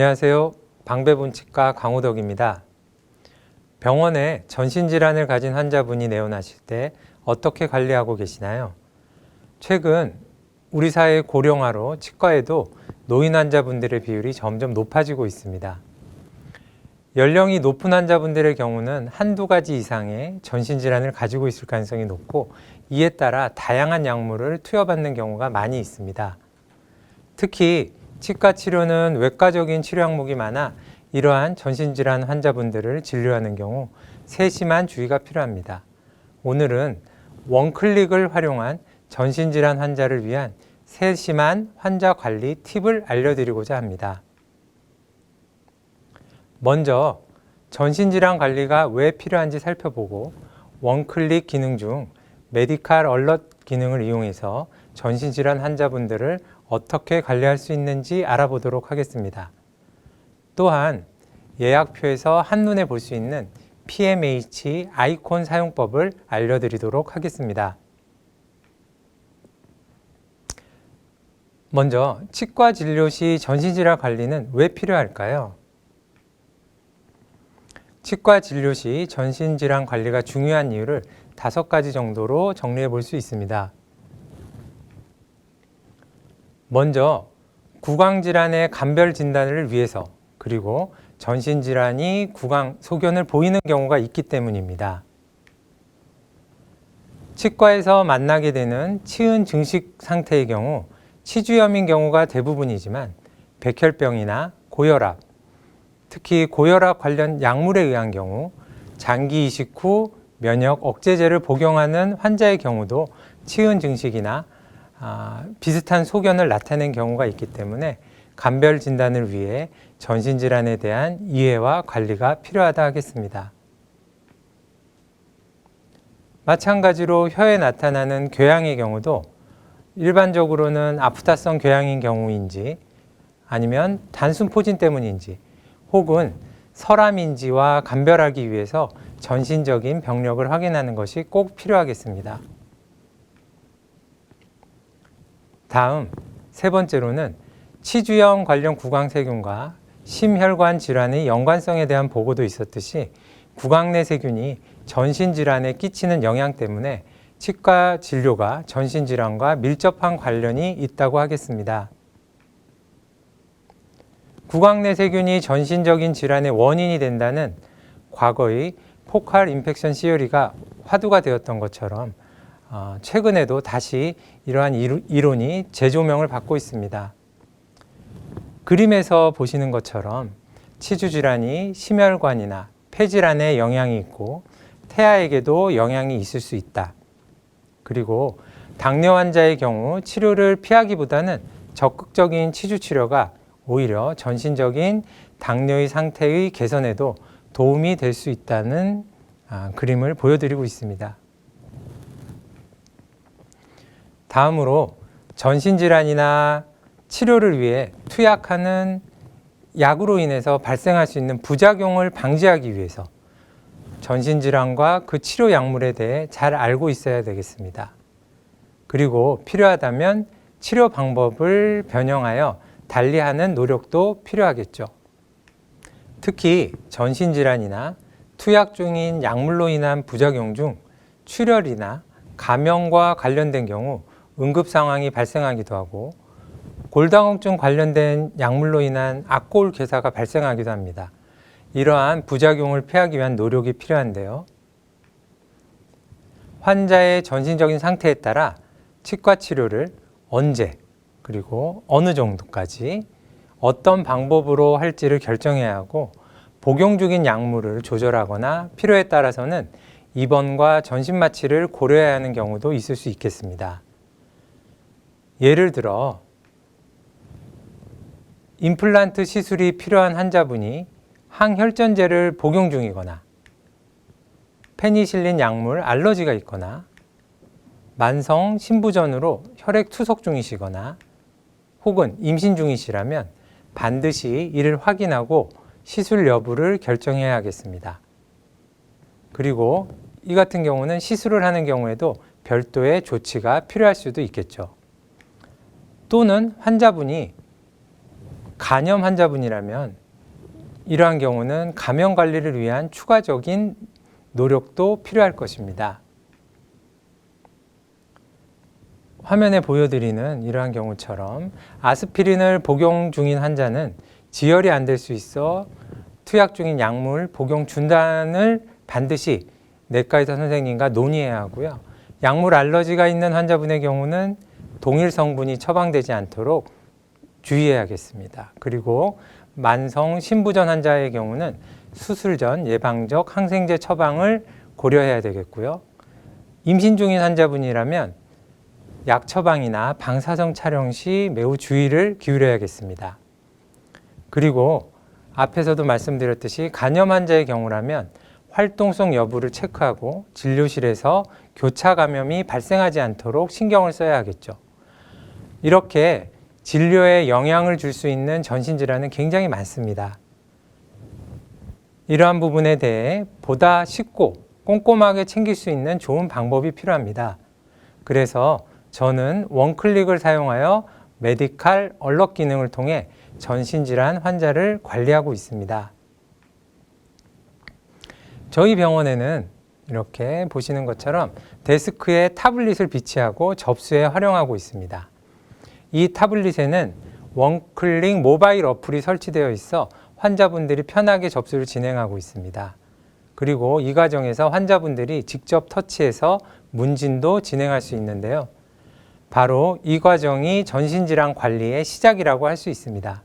안녕하세요. 방배분치과 강호덕입니다. 병원에 전신질환을 가진 환자분이 내원하실 때 어떻게 관리하고 계시나요? 최근 우리 사회 고령화로 치과에도 노인 환자분들의 비율이 점점 높아지고 있습니다. 연령이 높은 환자분들의 경우는 한두 가지 이상의 전신질환을 가지고 있을 가능성이 높고 이에 따라 다양한 약물을 투여받는 경우가 많이 있습니다. 특히 치과 치료는 외과적인 치료 항목이 많아 이러한 전신질환 환자분들을 진료하는 경우 세심한 주의가 필요합니다. 오늘은 원클릭을 활용한 전신질환 환자를 위한 세심한 환자 관리 팁을 알려드리고자 합니다. 먼저 전신질환 관리가 왜 필요한지 살펴보고 원클릭 기능 중 메디칼 얼럿 기능을 이용해서 전신질환 환자분들을 어떻게 관리할 수 있는지 알아보도록 하겠습니다. 또한 예약표에서 한눈에 볼 수 있는 PMH 아이콘 사용법을 알려드리도록 하겠습니다. 먼저 치과 진료 시 전신질환 관리는 왜 필요할까요? 치과 진료 시 전신질환 관리가 중요한 이유를 다섯 가지 정도로 정리해 볼 수 있습니다. 먼저 구강질환의 감별 진단을 위해서 그리고 전신질환이 구강 소견을 보이는 경우가 있기 때문입니다. 치과에서 만나게 되는 치은 증식 상태의 경우 치주염인 경우가 대부분이지만 백혈병이나 고혈압, 특히 고혈압 관련 약물에 의한 경우 장기 이식 후 면역 억제제를 복용하는 환자의 경우도 치은 증식이나 아, 비슷한 소견을 나타낸 경우가 있기 때문에 감별 진단을 위해 전신 질환에 대한 이해와 관리가 필요하다 하겠습니다. 마찬가지로 혀에 나타나는 궤양의 경우도 일반적으로는 아프타성 궤양인 경우인지 아니면 단순 포진 때문인지 혹은 설암인지와 감별하기 위해서 전신적인 병력을 확인하는 것이 꼭 필요하겠습니다. 다음 세 번째로는 치주염 관련 구강세균과 심혈관 질환의 연관성에 대한 보고도 있었듯이 구강 내 세균이 전신 질환에 끼치는 영향 때문에 치과 진료가 전신 질환과 밀접한 관련이 있다고 하겠습니다. 구강 내 세균이 전신적인 질환의 원인이 된다는 과거의 포칼 인펙션 시어리가 화두가 되었던 것처럼 어, 최근에도 다시 이러한 이론이 재조명을 받고 있습니다. 그림에서 보시는 것처럼 치주 질환이 심혈관이나 폐 질환에 영향이 있고 태아에게도 영향이 있을 수 있다. 그리고 당뇨 환자의 경우 치료를 피하기보다는 적극적인 치주 치료가 오히려 전신적인 당뇨의 상태의 개선에도 도움이 될 수 있다는 아, 그림을 보여드리고 있습니다. 다음으로 전신질환이나 치료를 위해 투약하는 약으로 인해서 발생할 수 있는 부작용을 방지하기 위해서 전신질환과 그 치료 약물에 대해 잘 알고 있어야 되겠습니다. 그리고 필요하다면 치료 방법을 변형하여 달리하는 노력도 필요하겠죠. 특히 전신질환이나 투약 중인 약물로 인한 부작용 중 출혈이나 감염과 관련된 경우 응급 상황이 발생하기도 하고 골다공증 관련된 약물로 인한 악골 괴사가 발생하기도 합니다. 이러한 부작용을 피하기 위한 노력이 필요한데요. 환자의 전신적인 상태에 따라 치과 치료를 언제 그리고 어느 정도까지 어떤 방법으로 할지를 결정해야 하고 복용 중인 약물을 조절하거나 필요에 따라서는 입원과 전신 마취를 고려해야 하는 경우도 있을 수 있겠습니다. 예를 들어 임플란트 시술이 필요한 환자분이 항혈전제를 복용 중이거나 페니실린 약물 알러지가 있거나 만성 신부전으로 혈액 투석 중이시거나 혹은 임신 중이시라면 반드시 이를 확인하고 시술 여부를 결정해야 하겠습니다. 그리고 이 같은 경우는 시술을 하는 경우에도 별도의 조치가 필요할 수도 있겠죠. 또는 환자분이 간염 환자분이라면 이러한 경우는 감염 관리를 위한 추가적인 노력도 필요할 것입니다. 화면에 보여드리는 이러한 경우처럼 아스피린을 복용 중인 환자는 지혈이 안 될 수 있어 투약 중인 약물 복용 중단을 반드시 내과 의사 선생님과 논의해야 하고요. 약물 알러지가 있는 환자분의 경우는 동일 성분이 처방되지 않도록 주의해야겠습니다. 그리고 만성 신부전 환자의 경우는 수술 전 예방적 항생제 처방을 고려해야 되겠고요. 임신 중인 환자분이라면 약 처방이나 방사성 촬영 시 매우 주의를 기울여야겠습니다. 그리고 앞에서도 말씀드렸듯이 간염 환자의 경우라면 활동성 여부를 체크하고 진료실에서 교차 감염이 발생하지 않도록 신경을 써야 하겠죠. 이렇게 진료에 영향을 줄 수 있는 전신질환은 굉장히 많습니다. 이러한 부분에 대해 보다 쉽고 꼼꼼하게 챙길 수 있는 좋은 방법이 필요합니다. 그래서 저는 원클릭을 사용하여 메디칼 얼럿 기능을 통해 전신질환 환자를 관리하고 있습니다. 저희 병원에는 이렇게 보시는 것처럼 데스크에 타블릿을 비치하고 접수에 활용하고 있습니다. 이 타블릿에는 원클릭 모바일 어플이 설치되어 있어 환자분들이 편하게 접수를 진행하고 있습니다. 그리고 이 과정에서 환자분들이 직접 터치해서 문진도 진행할 수 있는데요. 바로 이 과정이 전신질환 관리의 시작이라고 할 수 있습니다.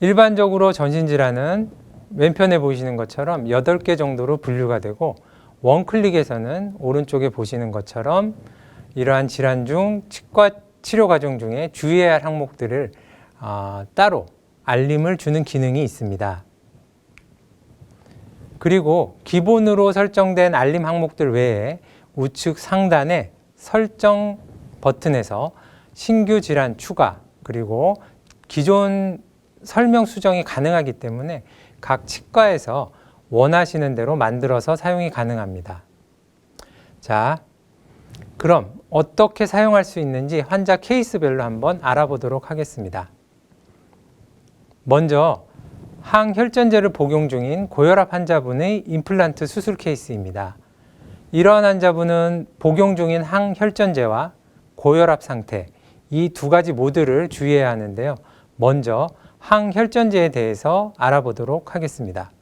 일반적으로 전신질환은 왼편에 보시는 것처럼 8개 정도로 분류가 되고 원클릭에서는 오른쪽에 보시는 것처럼 이러한 질환 중 치과 치료 과정 중에 주의해야 할 항목들을 어, 따로 알림을 주는 기능이 있습니다. 그리고 기본으로 설정된 알림 항목들 외에 우측 상단에 설정 버튼에서 신규 질환 추가 그리고 기존 설명 수정이 가능하기 때문에 각 치과에서 원하시는 대로 만들어서 사용이 가능합니다. 자, 그럼 어떻게 사용할 수 있는지 환자 케이스별로 한번 알아보도록 하겠습니다. 먼저 항혈전제를 복용 중인 고혈압 환자분의 임플란트 수술 케이스입니다. 이러한 환자분은 복용 중인 항혈전제와 고혈압 상태 이 두 가지 모두를 주의해야 하는데요. 먼저 항혈전제에 대해서 알아보도록 하겠습니다.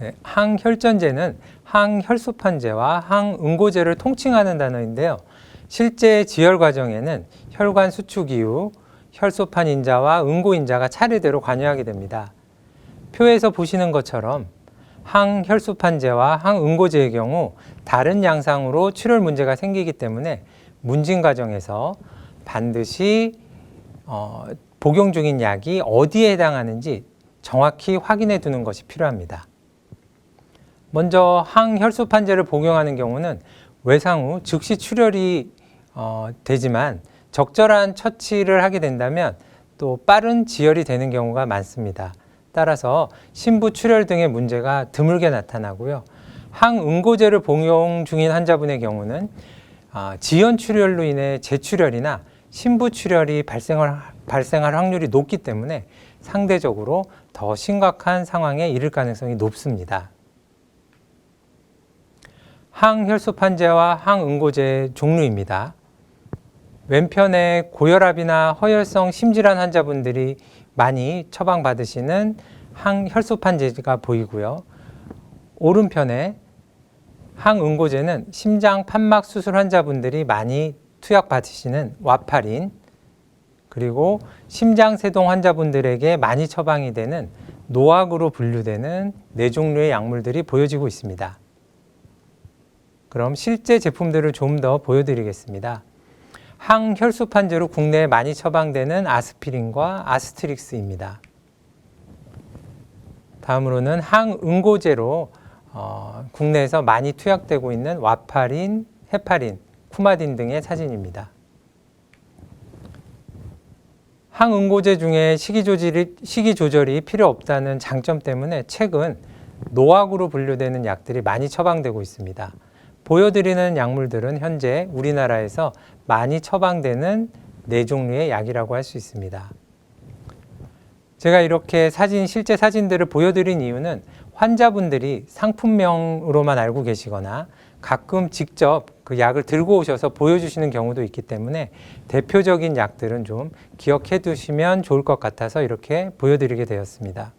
네, 항혈전제는 항혈소판제와 항응고제를 통칭하는 단어인데요. 실제 지혈 과정에는 혈관 수축 이후 혈소판 인자와 응고 인자가 차례대로 관여하게 됩니다. 표에서 보시는 것처럼 항혈소판제와 항응고제의 경우 다른 양상으로 출혈 문제가 생기기 때문에 문진 과정에서 반드시 어, 복용 중인 약이 어디에 해당하는지 정확히 확인해 두는 것이 필요합니다. 먼저 항혈소판제를 복용하는 경우는 외상 후 즉시 출혈이 어, 되지만 적절한 처치를 하게 된다면 또 빠른 지혈이 되는 경우가 많습니다. 따라서 신부 출혈 등의 문제가 드물게 나타나고요. 항응고제를 복용 중인 환자분의 경우는 아, 지연 출혈로 인해 재출혈이나 신부 출혈이 발생할, 발생할 확률이 높기 때문에 상대적으로 더 심각한 상황에 이를 가능성이 높습니다. 항혈소판제와 항응고제 종류입니다. 왼편에 고혈압이나 허혈성 심질환 환자분들이 많이 처방받으시는 항혈소판제가 보이고요. 오른편에 항응고제는 심장 판막 수술 환자분들이 많이 투약 받으시는 와파린 그리고 심장세동 환자분들에게 많이 처방이 되는 노악으로 분류되는 네 종류의 약물들이 보여지고 있습니다. 그럼 실제 제품들을 좀 더 보여드리겠습니다. 항혈소판제로 국내에 많이 처방되는 아스피린과 아스트릭스입니다. 다음으로는 항응고제로 어, 국내에서 많이 투약되고 있는 와파린, 헤파린, 쿠마딘 등의 사진입니다. 항응고제 중에 식이 조절이, 식이 조절이 필요 없다는 장점 때문에 최근 노악으로 분류되는 약들이 많이 처방되고 있습니다. 보여드리는 약물들은 현재 우리나라에서 많이 처방되는 네 종류의 약이라고 할 수 있습니다. 제가 이렇게 사진, 실제 사진들을 보여드린 이유는 환자분들이 상품명으로만 알고 계시거나 가끔 직접 그 약을 들고 오셔서 보여주시는 경우도 있기 때문에 대표적인 약들은 좀 기억해 두시면 좋을 것 같아서 이렇게 보여드리게 되었습니다.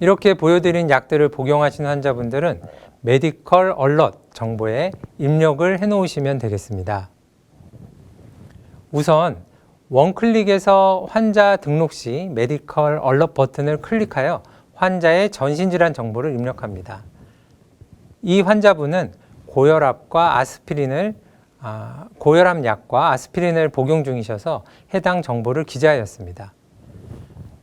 이렇게 보여드린 약들을 복용하시는 환자분들은 메디컬 얼럿 정보에 입력을 해 놓으시면 되겠습니다. 우선 원클릭에서 환자 등록 시 메디컬 얼럿 버튼을 클릭하여 환자의 전신질환 정보를 입력합니다. 이 환자분은 고혈압과 아스피린을 아, 고혈압 약과 아스피린을 복용 중이셔서 해당 정보를 기재하였습니다.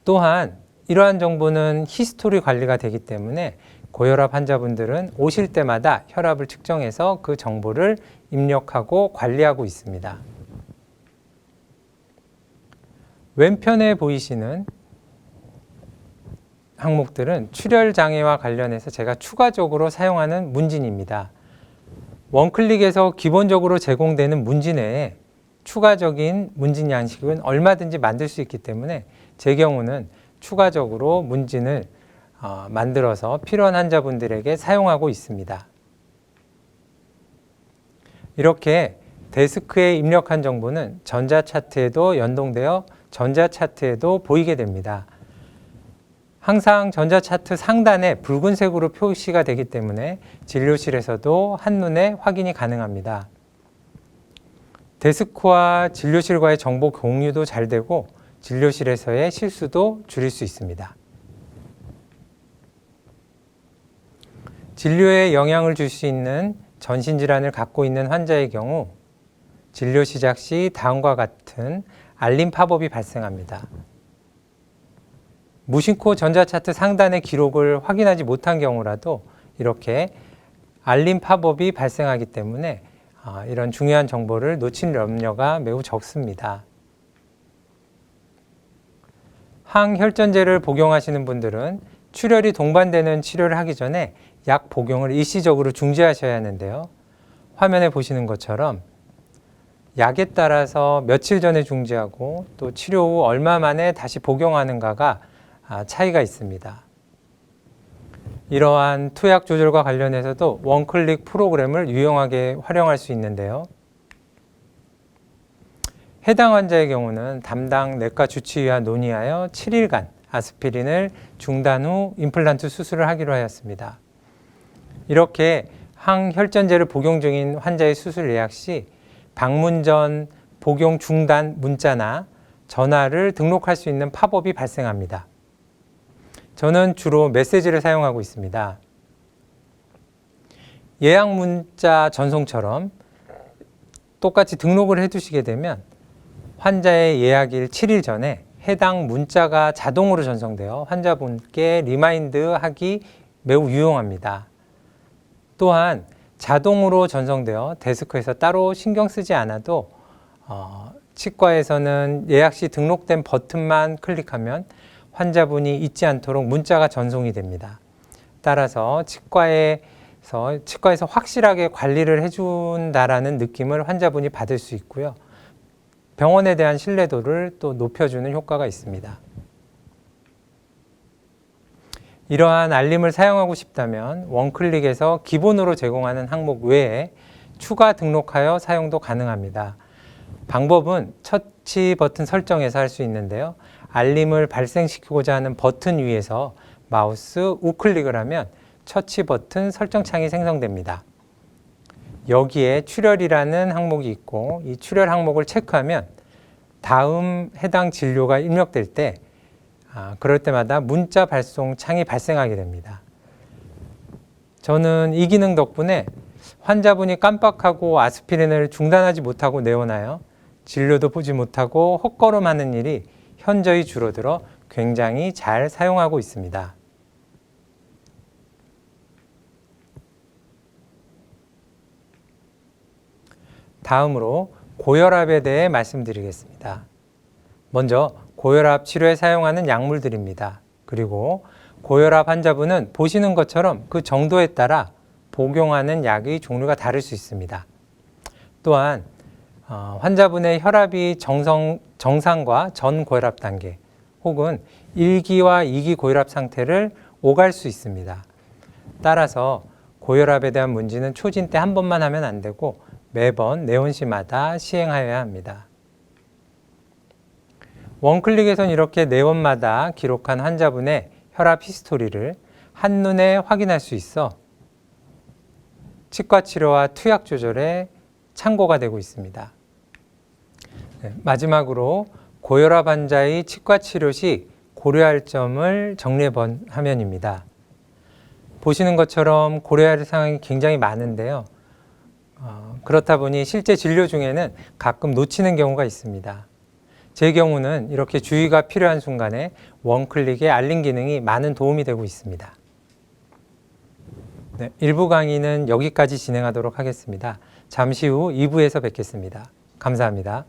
또한 이러한 정보는 히스토리 관리가 되기 때문에 고혈압 환자분들은 오실 때마다 혈압을 측정해서 그 정보를 입력하고 관리하고 있습니다. 왼편에 보이시는 항목들은 출혈 장애와 관련해서 제가 추가적으로 사용하는 문진입니다. 원클릭에서 기본적으로 제공되는 문진 외에 추가적인 문진 양식은 얼마든지 만들 수 있기 때문에 제 경우는 추가적으로 문진을 어, 만들어서 필요한 환자분들에게 사용하고 있습니다. 이렇게 데스크에 입력한 정보는 전자차트에도 연동되어 전자차트에도 보이게 됩니다. 항상 전자차트 상단에 붉은색으로 표시가 되기 때문에 진료실에서도 한눈에 확인이 가능합니다. 데스크와 진료실과의 정보 공유도 잘 되고 진료실에서의 실수도 줄일 수 있습니다. 진료에 영향을 줄 수 있는 전신질환을 갖고 있는 환자의 경우 진료 시작 시 다음과 같은 알림 팝업이 발생합니다. 무심코 전자차트 상단의 기록을 확인하지 못한 경우라도 이렇게 알림 팝업이 발생하기 때문에 아, 이런 중요한 정보를 놓칠 염려가 매우 적습니다. 항혈전제를 복용하시는 분들은 출혈이 동반되는 치료를 하기 전에 약 복용을 일시적으로 중지하셔야 하는데요. 화면에 보시는 것처럼 약에 따라서 며칠 전에 중지하고 또 치료 후 얼마 만에 다시 복용하는가가 아, 차이가 있습니다. 이러한 투약 조절과 관련해서도 원클릭 프로그램을 유용하게 활용할 수 있는데요. 해당 환자의 경우는 담당 내과 주치의와 논의하여 7일간 아스피린을 중단 후 임플란트 수술을 하기로 하였습니다. 이렇게 항혈전제를 복용 중인 환자의 수술 예약 시 방문 전 복용 중단 문자나 전화를 등록할 수 있는 팝업이 발생합니다. 저는 주로 메시지를 사용하고 있습니다. 예약 문자 전송처럼 똑같이 등록을 해 두시게 되면 환자의 예약일 7일 전에 해당 문자가 자동으로 전송되어 환자분께 리마인드 하기 매우 유용합니다. 또한 자동으로 전송되어 데스크에서 따로 신경 쓰지 않아도 어, 치과에서는 예약 시 등록된 버튼만 클릭하면 환자분이 잊지 않도록 문자가 전송이 됩니다. 따라서 치과에서 치과에서 확실하게 관리를 해준다라는 느낌을 환자분이 받을 수 있고요. 병원에 대한 신뢰도를 또 높여주는 효과가 있습니다. 이러한 알림을 사용하고 싶다면 원클릭에서 기본으로 제공하는 항목 외에 추가 등록하여 사용도 가능합니다. 방법은 터치 버튼 설정에서 할 수 있는데요. 알림을 발생시키고자 하는 버튼 위에서 마우스 우클릭을 하면 처치 버튼 설정 창이 생성됩니다. 여기에 출혈이라는 항목이 있고 이 출혈 항목을 체크하면 다음 해당 진료가 입력될 때 아, 그럴 때마다 문자 발송 창이 발생하게 됩니다. 저는 이 기능 덕분에 환자분이 깜빡하고 아스피린을 중단하지 못하고 내어놔요. 진료도 보지 못하고 헛걸음하는 일이 현저히 줄어들어 굉장히 잘 사용하고 있습니다. 다음으로 고혈압에 대해 말씀드리겠습니다. 먼저 고혈압 치료에 사용하는 약물들입니다. 그리고 고혈압 환자분은 보시는 것처럼 그 정도에 따라 복용하는 약의 종류가 다를 수 있습니다. 또한 어, 환자분의 혈압이 정성, 정상과 전 고혈압 단계 혹은 1기와 2기 고혈압 상태를 오갈 수 있습니다. 따라서 고혈압에 대한 문제는 초진 때 한 번만 하면 안 되고 매번 내원시마다 시행하여야 합니다. 원클릭에선 이렇게 내원마다 기록한 환자분의 혈압 히스토리를 한눈에 확인할 수 있어 치과 치료와 투약 조절에 참고가 되고 있습니다. 네, 마지막으로 고혈압 환자의 치과 치료 시 고려할 점을 정리해 본 화면입니다. 보시는 것처럼 고려할 사항이 굉장히 많은데요. 어, 그렇다 보니 실제 진료 중에는 가끔 놓치는 경우가 있습니다. 제 경우는 이렇게 주의가 필요한 순간에 원클릭의 알림 기능이 많은 도움이 되고 있습니다. 네, 1부 강의는 여기까지 진행하도록 하겠습니다. 잠시 후 2부에서 뵙겠습니다. 감사합니다.